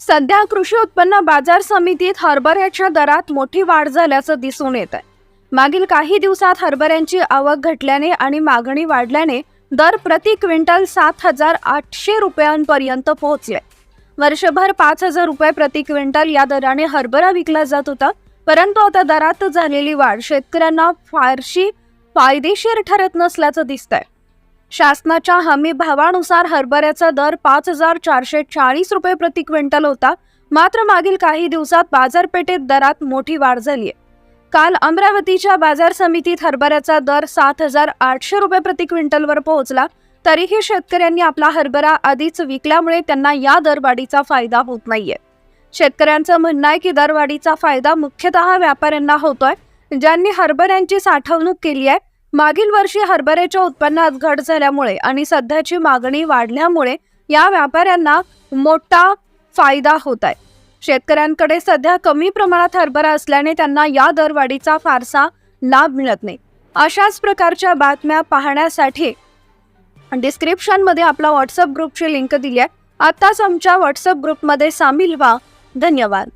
सध्या कृषी उत्पन्न बाजार समितीत हरभऱ्याच्या दरात मोठी वाढ झाल्याचं दिसून येत आहे. मागील काही दिवसात हरभऱ्यांची आवक घटल्याने आणि मागणी वाढल्याने दर प्रति क्विंटल सात हजार आठशे रुपयांपर्यंत पोहोचले. वर्षभर पाच हजार रुपये प्रति क्विंटल या दराने हरभरा विकला जात होता परंतु आता दरात झालेली वाढ शेतकऱ्यांना फारशी फायदेशीर ठरत नसल्याचं दिसतंय. शासनाच्या हमी भावानुसार हरभऱ्याचा दर पाच हजार चारशे चाळीस रुपये प्रति क्विंटल होता. मात्र मागील काही दिवसात बाजारपेठेत दरात मोठी वाढ झाली आहे. काल अमरावतीच्या बाजार समितीत हरभऱ्याचा दर सात हजार आठशे रुपये प्रति क्विंटलवर पोहोचला. तरीही शेतकऱ्यांनी आपला हरभरा आधीच विकल्यामुळे त्यांना या दरवाढीचा फायदा होत नाहीये. शेतकऱ्यांचं म्हणणं आहे की दरवाढीचा फायदा मुख्यतः व्यापाऱ्यांना होतोय. ज्यांनी हरभऱ्यांची साठवणूक केली आहे मागील वर्षी हरभऱ्याच्या उत्पन्नात घट झाल्यामुळे आणि सध्याची मागणी वाढल्यामुळे या व्यापाऱ्यांना मोठा फायदा होत आहे. शेतकऱ्यांकडे सध्या कमी प्रमाणात हरभरा असल्याने त्यांना या दरवाढीचा फारसा लाभ मिळत नाही. अशाच प्रकारच्या बातम्या पाहण्यासाठी डिस्क्रिप्शनमध्ये आपला व्हॉट्सअप ग्रुपची लिंक दिली आहे. आत्ताच आमच्या व्हॉट्सअप ग्रुपमध्ये सामील व्हा. धन्यवाद.